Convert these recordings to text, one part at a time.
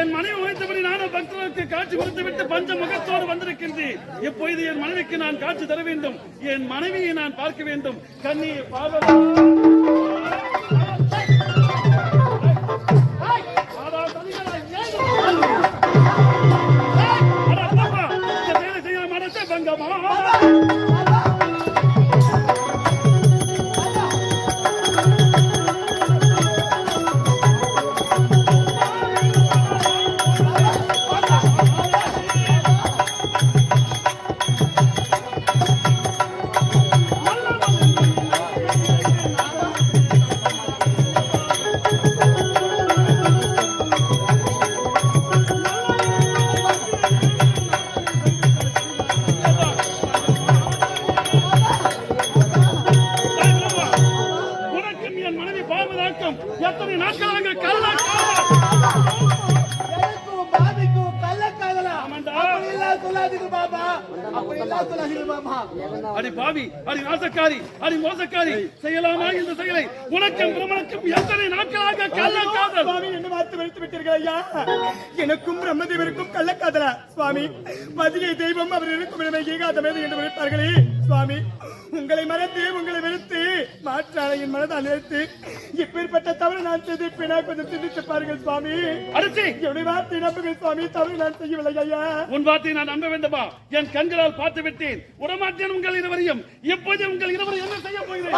என் மனைவி உழைத்தபடி நானும் பக்தர்களுக்கு காட்சி கொடுத்து விட்டு பஞ்ச முகத்தோடு வந்திருக்கின்றேன் இப்பொழுது என் மனைவிக்கு நான் காட்சி தர வேண்டும்? என் மனைவியை நான் பார்க்க வேண்டும். கண்ணி பாவம். அப்படியெல்லாம் சொல்லாதீங்க பாபா. அப்படியெல்லாம் சொல்லாதீங்க பாபா. அடி பாவி அடி நாசக்காரி அடி மோசக்காரி. செய்யலாமா இந்த செயலை? உனக்கும் எத்தனை நாட்களாக கள்ளக்காதல் சுவாமி என்ன வார்த்தை வைத்து விட்டீர்கள் ஐயா. எனக்கும் பிரம்மதேவருக்கும் கள்ளக்காதலா சுவாமி பதிலை தெய்வம் அவர் இருக்கும் இடமே என்று விழிப்பார்களே சுவாமி. உங்களை மறந்து உங்களை வெறுத்து மாற்றான என் மனதால் நிறுத்து இப்பேற்பட்ட தவறு நான் செய்திருப்பேனா கொஞ்சம் சிந்தித்து பாருங்கள் சுவாமி. அடிச்சி! என்னுடைய வார்த்தை நம்புங்கள் சுவாமி தவறு நான் செய்யவில்லை ஐயா. உன் வார்த்தையை நான் நம்ப வேண்டுமா? என் கண்களால் பார்த்து விட்டேன். உடமாட்டேன் உங்கள் இருவரையும். இப்போது உங்கள் இருவரும் என்ன செய்ய போகிறேன்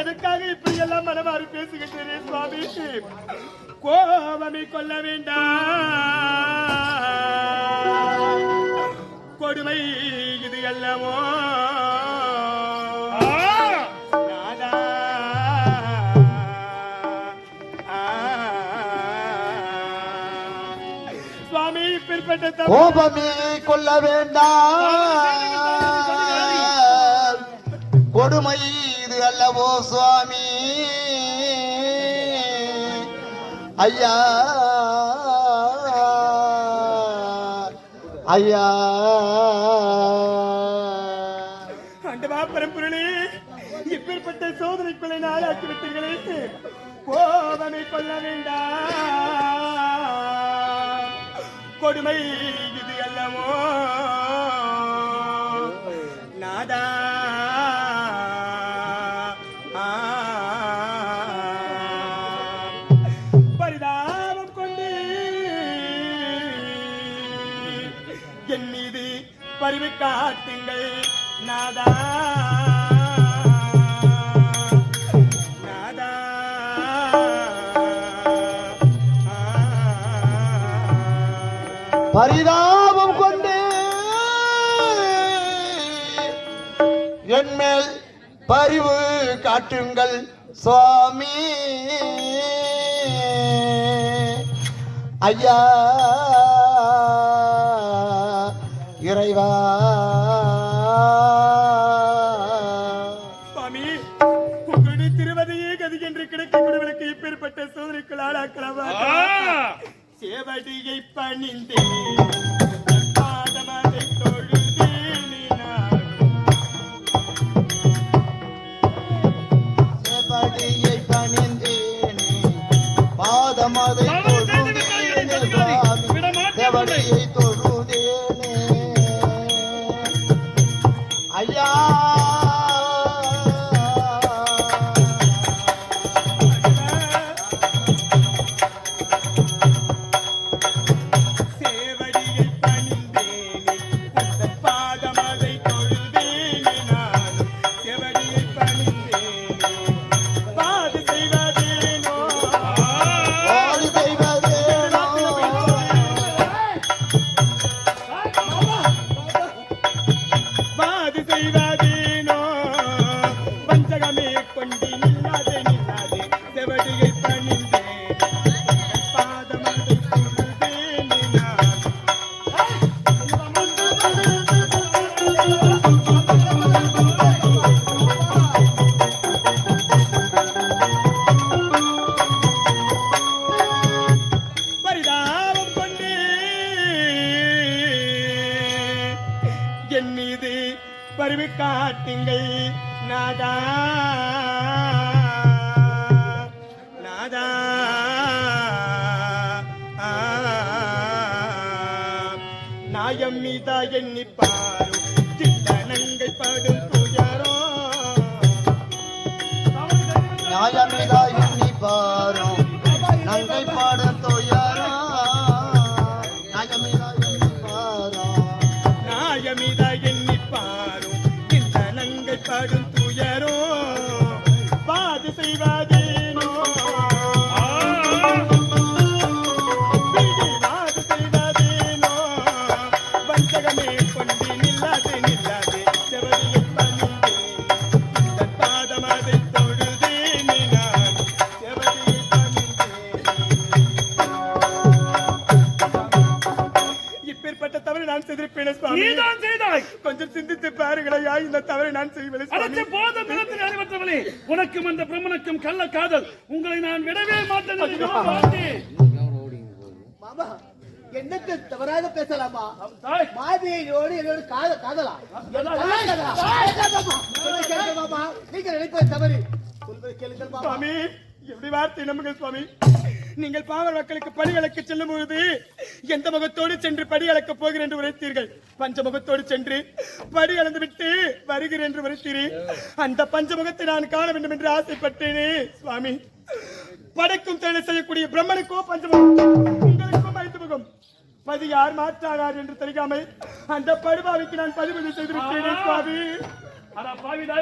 எதற்காக இப்படி எல்லாம் மனமாறி பேசுகின்றேனே சுவாமி? கோபமே கொள்ள வேண்டாம். கொடுமை இது அல்லவோ? கோபமே கொள்ள வேண்டாம். கொடுமை இது அல்லவோ சுவாமி? ஐயா! ஐயா. ஆண்டவா பரம்பொருளே இப்பேற்பட்ட சோதனைக்குள்ளே நாளாக்கி விட்டீர்களே. கோபமை கொள்ள வேண்டாம். கொடுமை இது அல்லவோ? நாதா. நாதா. பரிதாபம் கொண்டு என்மேல் பரிவு காட்டுங்கள் சுவாமி. ஐயா இறைவா. சோதனைக்குள் ஆளாக்கலாமா சேவடியை பணிந்தேன். பாதமதை என் மீது பருவி காட்டுங்கள். நாதா. நாதா. நாயம் மீதா எண்ணி பாரு சிந்தனங்கள் படும் துயரோ. நாயம் மீதா எண்ணி பாரும். நங்கை பாடு தவறை நான் செய்வேன். போத அறிவற்றவளே உனக்கும் அந்த பிரம்மனுக்கும் கள்ள காதல். உங்களை நான் விடவே மாட்டேன். மாமா என்னத்தை தவறாக பேசலாமா? மாதேவியோடு என்னோட காத காதலா? நீங்க நினைப்பது தவறு. சொல்வதை கேளுங்கள் சுவாமி எப்படி வார்த்தை நம்புங்கள் சுவாமி? நீங்கள் பாவல் மக்களுக்கு படிகளுக்கு செல்லும் பொழுது எந்த முகத்தோடு சென்று படி அளக்க போகிறேன் என்று உரைத்தீர்கள். பஞ்ச முகத்தோடு சென்று படி அளந்து விட்டு வருகிறேன் என்று உரைத்தீரே. அந்த பஞ்சமுகத்தை நான் காண வேண்டும் என்று ஆசைப்பட்டேனே சுவாமி. படைக்கும் தொழில் செய்யக்கூடிய பிரம்மனுக்கோ பஞ்சமுகம் உங்களுக்கும் முகம். பதி யார் மாற்றானார் என்று தெரியாமல் அந்த படுபாவிக்கு நான் பதிவு செய்து விட்டேனே சுவாமி. அட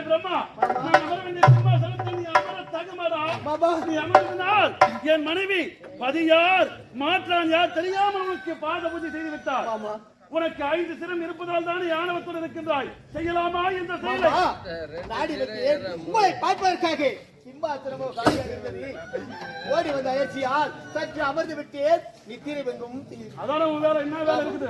பிரம்மா நான் அமர வேண்டிய சிம்மாசனத்தில் தகுமாடா. மாமா நீ அமர்ந்தினால் என் மனைவி பதி யார் மாற்றான் யார் தெரியாமல் உனக்கு பாத பூஜை செய்து விட்டார். உனக்கு ஐந்து சிரம் இருப்பதால் தானே ஆணவத்தோடு இருக்கின்றாய். செய்யலாமா இந்த செயலை? உங்களை பார்ப்பதற்காக சிம்மாசனமோ ஓடி வந்த அயற்சியால் சற்று அமர்ந்து விட்டேன். நித்திரை வெங்கும். அதான உன் வேலை என்ன வேலை இருக்குது?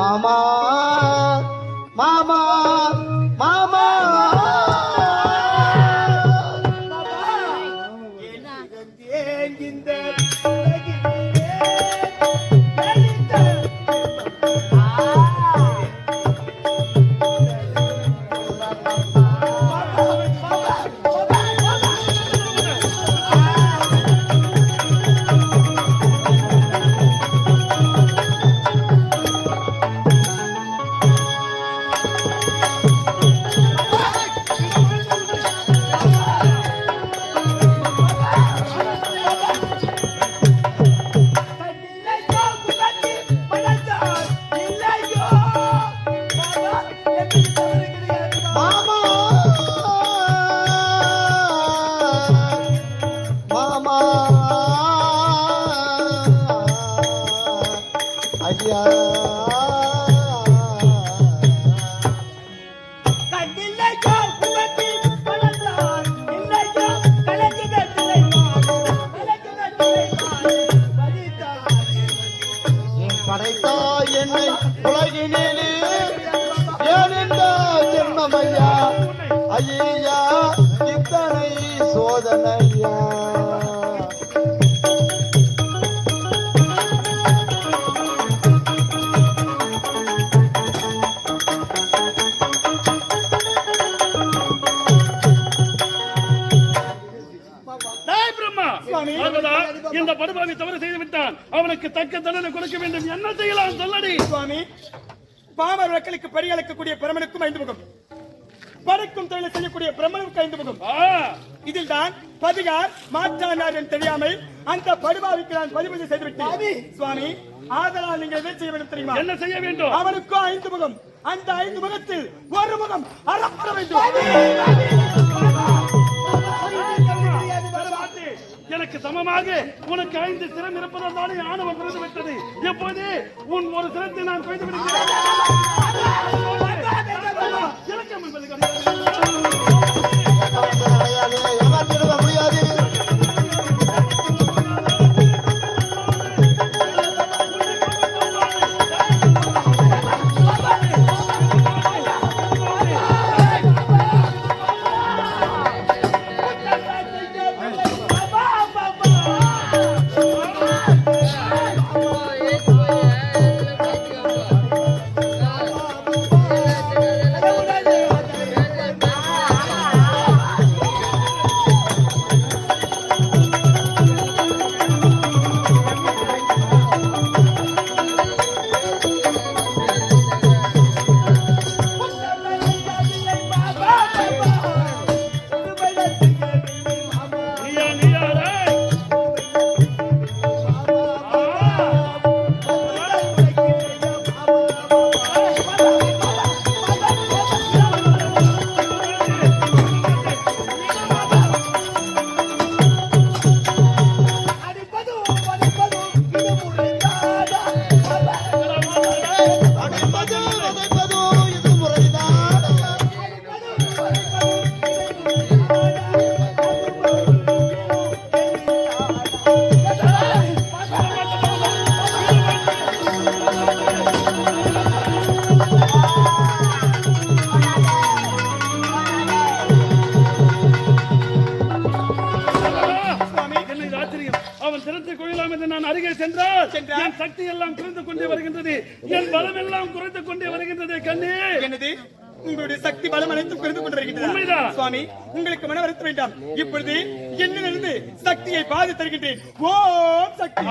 மாமா படைத்தாய் என்னை உலகினிலே. ஏன் இந்த ஐயா இத்தனை சோதனையா? இந்த படுபாவி தவறு விட்டான் அவனுக்கு தக்க தண்டனை கொடுக்க வேண்டும். என்ன செய்யலாம் சொல்லடி? சுவாமி பாமர் மக்களுக்கு பரிகலக்கக்கூடிய பிரமனுக்கும் ஐந்து முகம் படைக்கும் தொழிலை செய்யக்கூடிய பிரம்மனுக்கு ஐந்து முகம் ஆ, இதில் தான் பதிகார் மாற்றானார் என்று தெரியாமல் அந்த படுபாவிக்கு நான் பதிவு செய்து விட்டேன் சுவாமி ஆதலால் நீங்கள் என்ன செய்ய வேண்டும் தெரியுமா? என்ன செய்ய வேண்டும்? அவனுக்கும் ஐந்து முகம் அந்த ஐந்து முகத்தில் ஒரு முகம் அறப்பட வேண்டும். எனக்கு சமமாக உனக்கு ஐந்து சிரம் இருப்பதால் தானே ஆணவம் பிறந்து விட்டது. எப்போது? உன் ஒரு சிரத்தை நான் கொய்து விடுகிறேன். இலக்கம் என்பது கிடையாது. நான் அருகே சென்றால்? என் சக்தி எல்லாம் குறைந்து கொண்டே வருகின்றது. என் பலம் எல்லாம் குறைந்து கொண்டே வருகின்றது கண்ணே. என்னது? உங்களுடைய சக்தி பலம் அனைத்தும் குறைந்து கொண்டிருக்கின்றன. சுவாமி உங்களுக்கு மன வருத்த வேண்டாம். இப்பொழுது என்னிலிருந்து சக்தியை பாதி தருகின்றேன். ஓம் சக்தி.